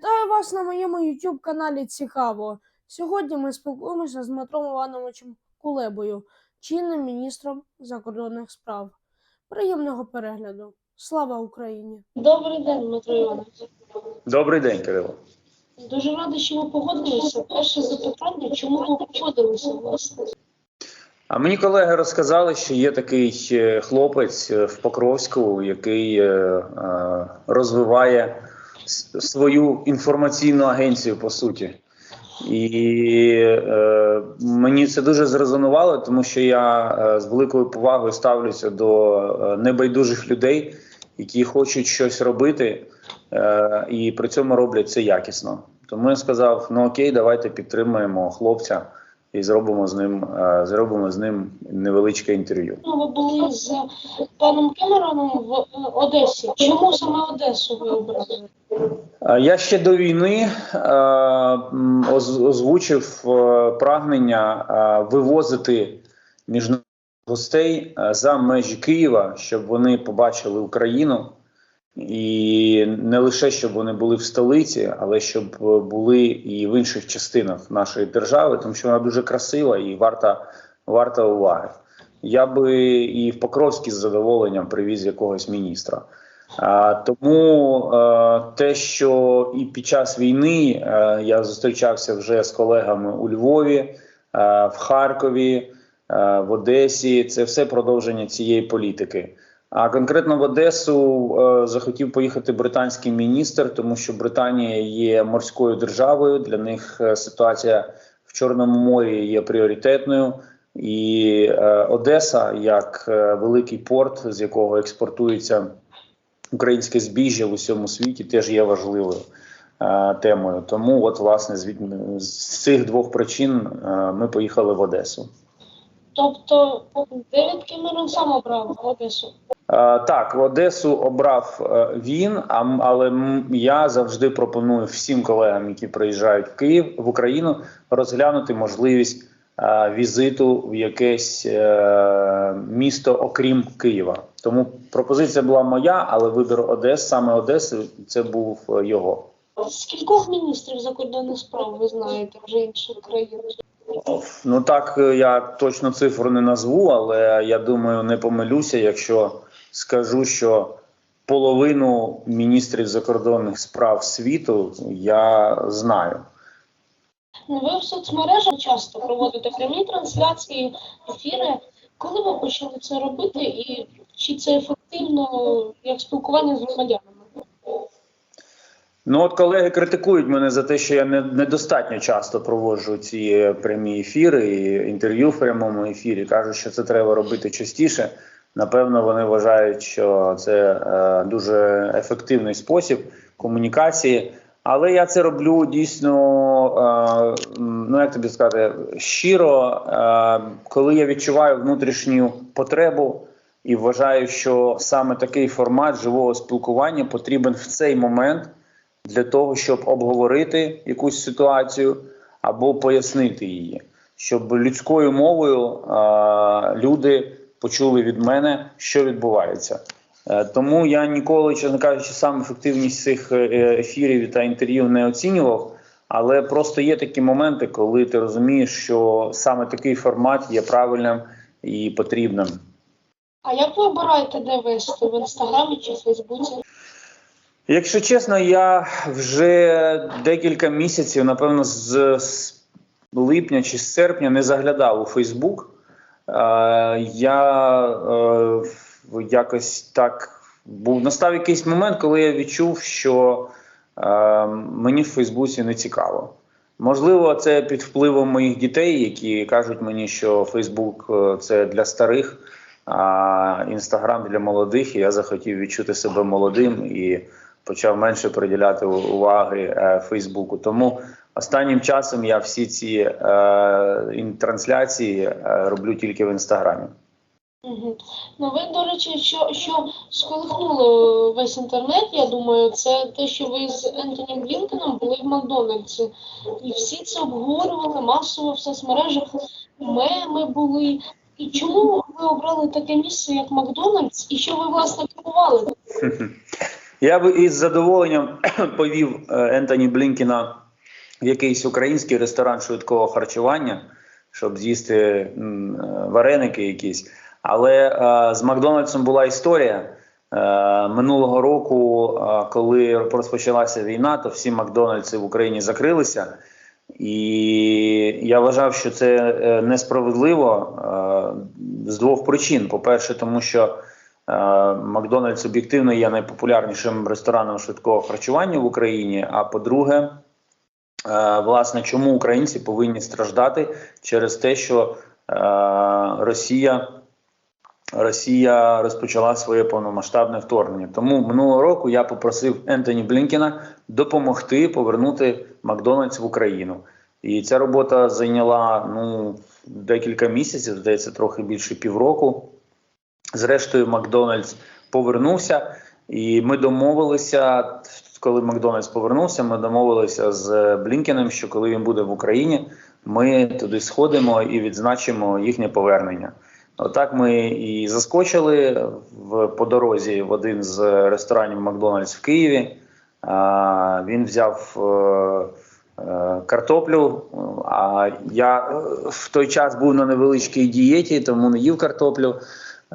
Вітаю вас на моєму YouTube каналі Цікаво. Сьогодні ми спілкуємося з Дмитром Івановичем Кулебою, чинним міністром закордонних справ. Приємного перегляду. Слава Україні! Добрий день, Дмитро Іванович. Добрий день, Кирило. Дуже рада, що ви погодилися. Перше запитання, чому ви погодилися, власне? А мені колеги розказали, що є такий е, хлопець е, в Покровську, який е, розвиває свою інформаційну агенцію по суті. І е, мені це дуже зрезонувало, тому що я е, з великою повагою ставлюся до е, небайдужих людей, які хочуть щось робити, е, і при цьому роблять це якісно. Тому я сказав: ну окей, давайте підтримаємо хлопця і зробимо з ним, е, зробимо з ним невеличке інтерв'ю. Ну, ви були з паном Кемероном в е, Одесі. Чому саме Одесу ви обрали? Е, Я ще до війни оз- озвучив прагнення вивозити міжнародних гостей за межі Києва, щоб вони побачили Україну, і не лише щоб вони були в столиці, але щоб е, були і в інших частинах нашої держави, тому що вона дуже красива і варта, варта уваги. Я би і в Покровській з задоволенням привіз якогось міністра. А, тому е, те, що і під час війни е, я зустрічався вже з колегами у Львові, е, в Харкові, е, в Одесі, це все продовження цієї політики. А конкретно в Одесу е, захотів поїхати британський міністр, тому що Британія є морською державою. Для них е, ситуація в Чорному морі є пріоритетною. І е, Одеса, як е, великий порт, з якого експортується українське збіжжя в усьому світі теж є важливою е, темою. Тому, от, власне, з, з цих двох причин е, ми поїхали в Одесу. Тобто Девід Кемерон сам обрав Одесу. Е, так, в Одесу обрав е, він, але я завжди пропоную всім колегам, які приїжджають в Київ в Україну, розглянути можливість е, візиту в якесь місто, окрім Києва. Тому пропозиція була моя, але вибір Одес, саме Одеси, це був його. Скількох міністрів закордонних справ ви знаєте вже інших країн? Ну так я точно цифру не назву, але я думаю, не помилюся, якщо скажу, що половину міністрів закордонних справ світу я знаю. Ну, ви в соцмережах часто проводите прямі трансляції, ефіри. Коли ви почали це робити, і чи це ефективно як спілкування з громадянами? Ну от колеги критикують мене за те, що я не недостатньо часто проводжу ці прямі ефіри і інтерв'ю в прямому ефірі. кажуть, що це треба робити частіше. Напевно, вони вважають, що це е, дуже ефективний спосіб комунікації. Але я це роблю дійсно, е, ну як тобі сказати, щиро, е, коли я відчуваю внутрішню потребу і вважаю, що саме такий формат живого спілкування потрібен в цей момент для того, щоб обговорити якусь ситуацію або пояснити її, щоб людською мовою е, люди почули від мене, що відбувається. Е, Тому я ніколи, чесно кажучи, сам ефективність цих е, ефірів та інтерв'ю не оцінював. Але просто є такі моменти, коли ти розумієш, що саме такий формат є правильним і потрібним. А як ви обираєте, де вести в інстаграмі чи Фейсбуці? Якщо чесно, я вже декілька місяців, напевно, з, з липня чи з серпня не заглядав у Фейсбук. Е, я е, якось так був настав якийсь момент, коли я відчув, що е, мені в Фейсбуці не цікаво. Можливо, це під впливом моїх дітей, які кажуть мені, що Фейсбук це для старих, а Інстаграм для молодих. І я захотів відчути себе молодим і почав менше приділяти уваги Фейсбуку. Тому останнім часом я всі ці е, трансляції е, роблю тільки в інстаграмі. Угу. Ну ви, до речі, що, що сколихнуло весь інтернет, я думаю, це те, що ви з Ентоні Блінкеном були в Макдональдсі. І всі це обговорювали масово в соцмережах, меми були. І чому ви обрали таке місце, як Макдональдс, і що ви власне купували? Я би із задоволенням повів е, Ентоні Блінкіна в якийсь український ресторан швидкого харчування, щоб з'їсти е, вареники якісь. Але е, з Макдональдсом була історія. Е, минулого року, коли розпочалася війна, то всі Макдональдси в Україні закрилися. І я вважав, що це несправедливо з двох причин. По-перше, тому що Макдональдс об'єктивно є найпопулярнішим рестораном швидкого харчування в Україні. А по-друге, власне, чому українці повинні страждати через те, що е, Росія. Росія розпочала своє повномасштабне вторгнення. Тому минулого року я попросив Ентоні Блінкіна допомогти повернути Макдональдс в Україну. І ця робота зайняла ну, декілька місяців, здається, трохи більше півроку. Зрештою, Макдональдс повернувся, і ми домовилися. Коли Макдональдс повернувся, ми домовилися з Блінкеном, що коли він буде в Україні, ми туди сходимо і відзначимо їхнє повернення. Отак ми і заскочили в по дорозі в один з ресторанів Макдональдс в Києві. А, він взяв е, е, картоплю. А я е, в той час був на невеличкій дієті, тому не їв картоплю.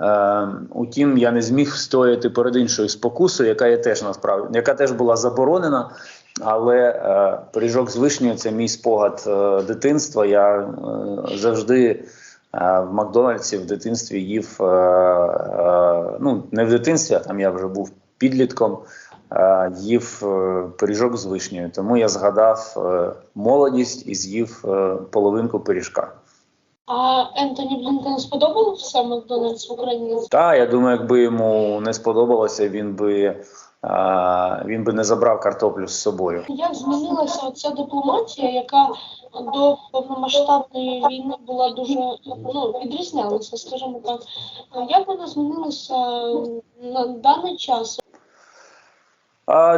Е, утім, я не зміг стояти перед іншою спокусою, яка є теж насправді, яка теж була заборонена. Але е, пиріжок з вишнею це мій спогад е, дитинства. Я е, завжди е, в Макдональдсі в дитинстві їв. Е, е, ну, не в дитинстві, а там я вже був підлітком. е, Їв е, пиріжок з вишнею, тому я згадав е, молодість і з'їв е, половинку пиріжка. А Ентоні Блінкен сподобався Макдональдс в Україні? Та я думаю, якби йому не сподобалося, він би е, він би не забрав картоплю з собою. Як змінилася оця дипломатія, яка до повномасштабної війни була дуже ну, відрізнялася, скажімо так. Як вона змінилася на даний час?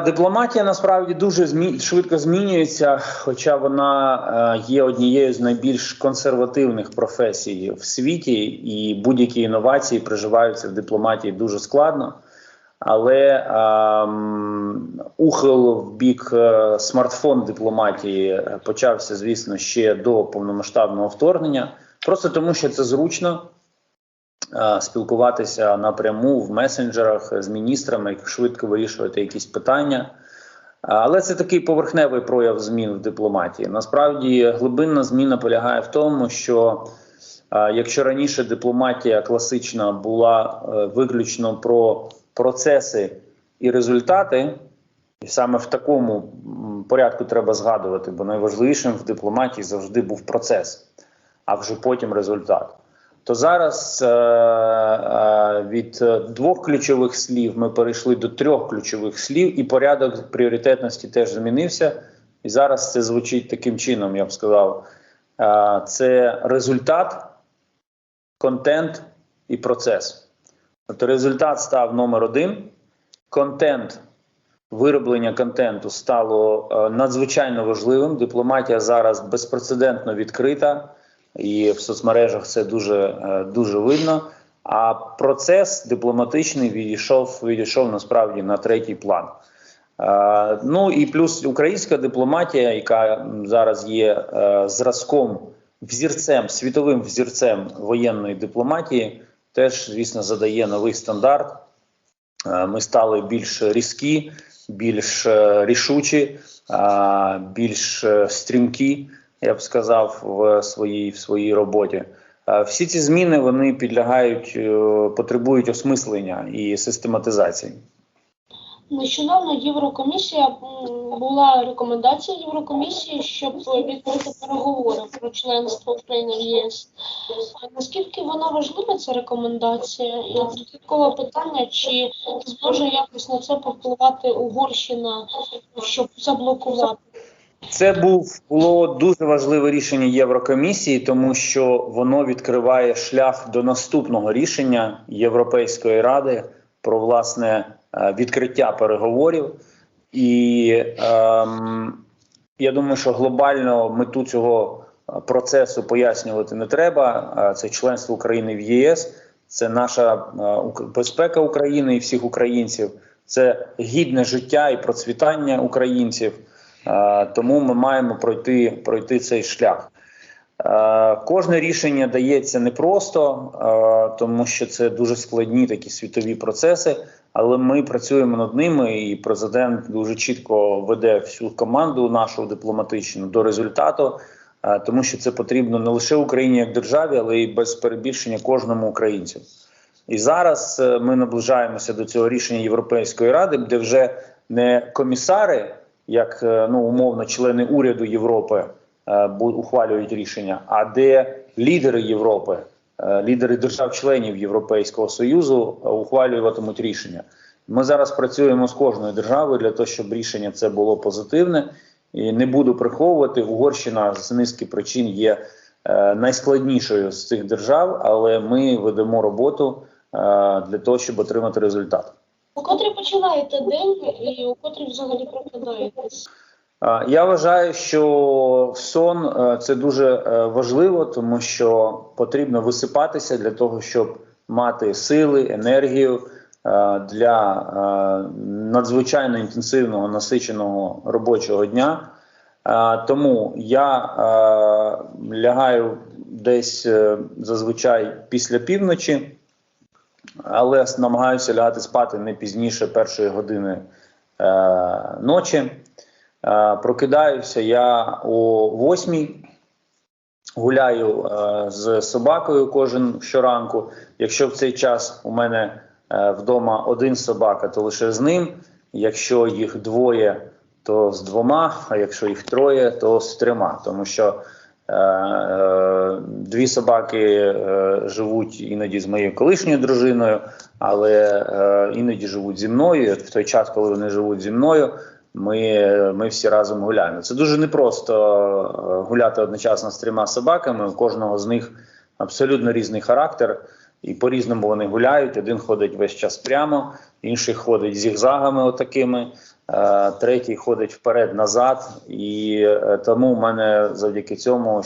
Дипломатія насправді дуже змі... швидко змінюється, хоча вона е, є однією з найбільш консервативних професій в світі, і будь-які інновації приживаються в дипломатії дуже складно. Але ем, ухил в бік е, смартфон дипломатії почався, звісно, ще до повномасштабного вторгнення, просто тому, що це зручно е, спілкуватися напряму в месенджерах з міністрами, швидко вирішувати якісь питання. Але це такий поверхневий прояв змін в дипломатії. Насправді глибинна зміна полягає в тому, що якщо раніше дипломатія класична була е, виключно про процеси і результати, і саме в такому порядку треба згадувати, бо найважливішим в дипломатії завжди був процес, а вже потім результат. То зараз е, е, від е, двох ключових слів ми перейшли до трьох ключових слів, і порядок пріоритетності теж змінився. І зараз це звучить таким чином, я б сказав: це результат, контент і процес. Тобто результат став номер один. Контент, вироблення контенту стало надзвичайно важливим. Дипломатія зараз безпрецедентно відкрита, і в соцмережах це дуже, е, дуже видно. А процес дипломатичний відійшов, відійшов насправді на третій план. Е, ну і плюс українська дипломатія, яка зараз є е, зразком, взірцем, світовим взірцем воєнної дипломатії, теж, звісно, задає новий стандарт. Ми стали більш різкі, більш рішучі, більш стрімкі, я б сказав, в своїй, в своїй роботі. Всі ці зміни вони підлягають, е, потребують осмислення і систематизації. Нещодавно Єврокомісія була рекомендація Єврокомісії, щоб відкрити переговори про членство України в ЄС. Наскільки вона важлива ця рекомендація? І додаткове питання, чи зможе якось на це повпливати Угорщина, щоб заблокувати? Це був було дуже важливе рішення Єврокомісії, тому що воно відкриває шлях до наступного рішення Європейської ради про власне е, відкриття переговорів. І ем, я думаю, що глобально мету цього е, процесу пояснювати не треба. Е, Це членство України в ЄС, це наша безпека України і всіх українців. це гідне життя і процвітання українців. Тому ми маємо пройти, пройти цей шлях. Кожне рішення дається непросто, тому що це дуже складні такі світові процеси. Але ми працюємо над ними, і президент дуже чітко веде всю команду нашу дипломатичну до результату, тому що це потрібно не лише Україні як державі, але й без перебільшення кожному українцю. І зараз е, ми наближаємося до цього рішення Європейської ради, де вже не комісари, як е, ну умовно члени уряду Європи е, ухвалюють рішення, а де лідери Європи, е, лідери держав-членів Європейського союзу ухвалюватимуть рішення. Ми зараз працюємо з кожною державою для того, щоб рішення це було позитивне. І не буду приховувати, Угорщина з низки причин є найскладнішою з цих держав, але ми ведемо роботу для того, щоб отримати результат. У котрі починаєте день і у котрі взагалі прокидаєтесь? Я вважаю, що сон е, це дуже е, важливо, тому що потрібно висипатися для того, щоб мати сили, енергію е, для надзвичайно інтенсивного насиченого робочого дня. Тому я лягаю десь зазвичай після півночі, але намагаюся лягати спати не пізніше першої години е, ночі. Е, Прокидаюся я о восьмій, гуляю е, з собакою кожен щоранку. Якщо в цей час у мене е, вдома один собака, то лише з ним. Якщо їх двоє, то з двома, а якщо їх троє, то з трьома. Тому що дві собаки е, живуть іноді з моєю колишньою дружиною, але е, іноді живуть зі мною. В той час, коли вони живуть зі мною, ми, ми всі разом гуляємо. Це дуже непросто е, гуляти одночасно з трьома собаками. У кожного з них абсолютно різний характер, і по-різному вони гуляють. Один ходить весь час прямо, інший ходить зігзагами, отакими, е, третій ходить вперед-назад. І е, тому в мене завдяки цьому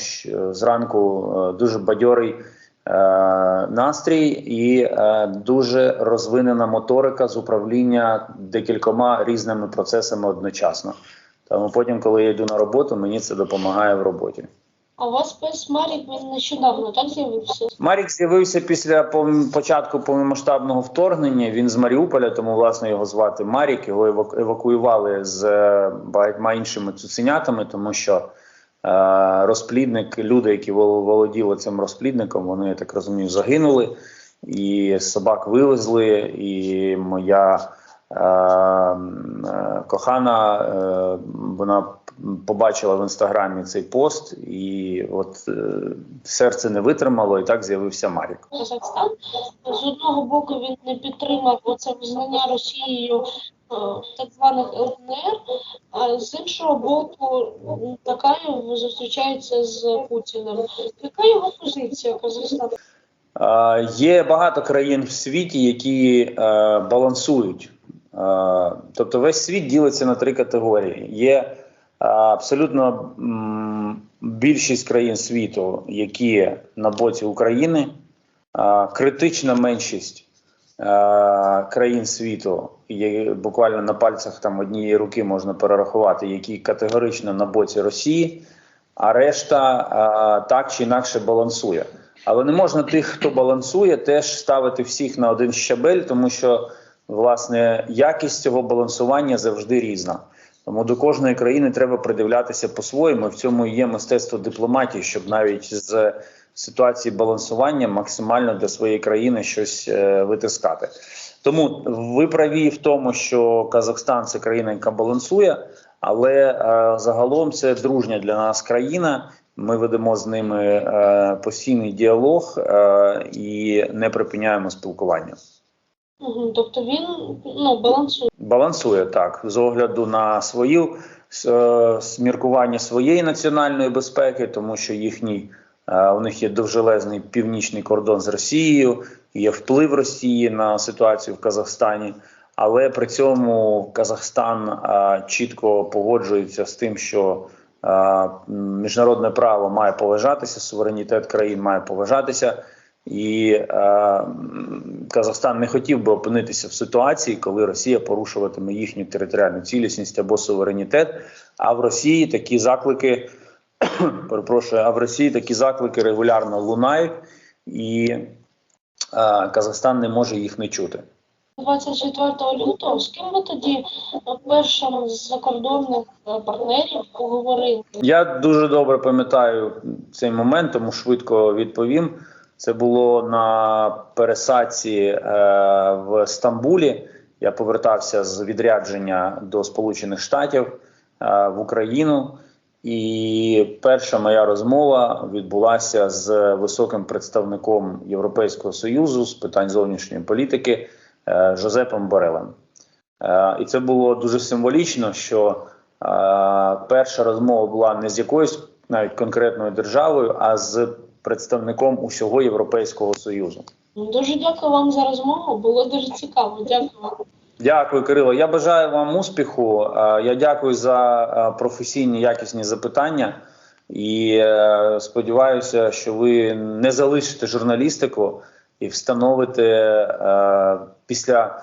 зранку е, дуже бадьорий. е, Настрій і е, дуже розвинена моторика з управління декількома різними процесами одночасно. Тому потім, коли я йду на роботу, мені це допомагає в роботі. А у вас пес Марік він нещодавно так з'явився? Марік з'явився після початку повномасштабного вторгнення. Він з Маріуполя, тому власне його звати Марік. Його евак- евакуювали з е, багатьма іншими цуценятами, тому що е, розплідник, люди, які вол- володіли цим розплідником, вони я так розумію, загинули, і собак вивезли. І моя е, е, кохана, е, вона побачила в інстаграмі цей пост, і от е, серце не витримало, і так з'явився Марік. Казахстан з одного боку він не підтримав оце визнання Росією е, так званих ЛНР, а з іншого боку, м, Такаєв зустрічається з Путіним. Яка його позиція Казахстану? Е, Є багато країн в світі, які е, балансують. Е, тобто весь світ ділиться на три категорії. Є абсолютно більшість країн світу, які на боці України, критична меншість країн світу, буквально на пальцях там однієї руки можна перерахувати, які категорично на боці Росії, а решта так чи інакше балансує. Але не можна тих, хто балансує, теж ставити всіх на один щабель, тому що власне якість цього балансування завжди різна. Тому до кожної країни треба придивлятися по-своєму. В цьому є мистецтво дипломатії, щоб навіть з ситуації балансування максимально для своєї країни щось е, витискати. Тому ви праві в тому, що Казахстан це країна, яка балансує, але е, загалом це дружня для нас країна. Ми ведемо з ними е, постійний діалог і не припиняємо спілкування. Тобто він ну, балансує. Балансує так з огляду на свою е, сміркування своєї національної безпеки, тому що їхній е, у них є довжелезний північний кордон з Росією, є вплив Росії на ситуацію в Казахстані. Але при цьому Казахстан е, чітко погоджується з тим, що міжнародне право має поважатися, суверенітет країн має поважатися. І е, Казахстан не хотів би опинитися в ситуації, коли Росія порушуватиме їхню територіальну цілісність або суверенітет. А в Росії такі заклики, перепрошую, а в Росії такі заклики регулярно лунають, і е, Казахстан не може їх не чути. 24 лютого з ким ви тоді е, першим з закордонних е, партнерів поговорили? Я дуже добре пам'ятаю цей момент, тому швидко відповім. Це було на пересадці е, в Стамбулі. Я повертався з відрядження до Сполучених Штатів е, в Україну. І перша моя розмова відбулася з високим представником Європейського союзу з питань зовнішньої політики е, Жозепом Борелем. Е, І це було дуже символічно, що е, перша розмова була не з якоюсь навіть конкретною державою, а з представником усього Європейського союзу. Ну, Дуже дякую вам за розмову. Було дуже цікаво. Дякую. Дякую, Кирило. Я бажаю вам успіху. Я дякую за професійні якісні запитання і е, сподіваюся, що ви не залишите журналістику і встановите е, після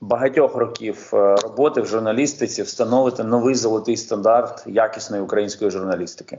багатьох років е, роботи в журналістиці, встановите новий золотий стандарт якісної української журналістики.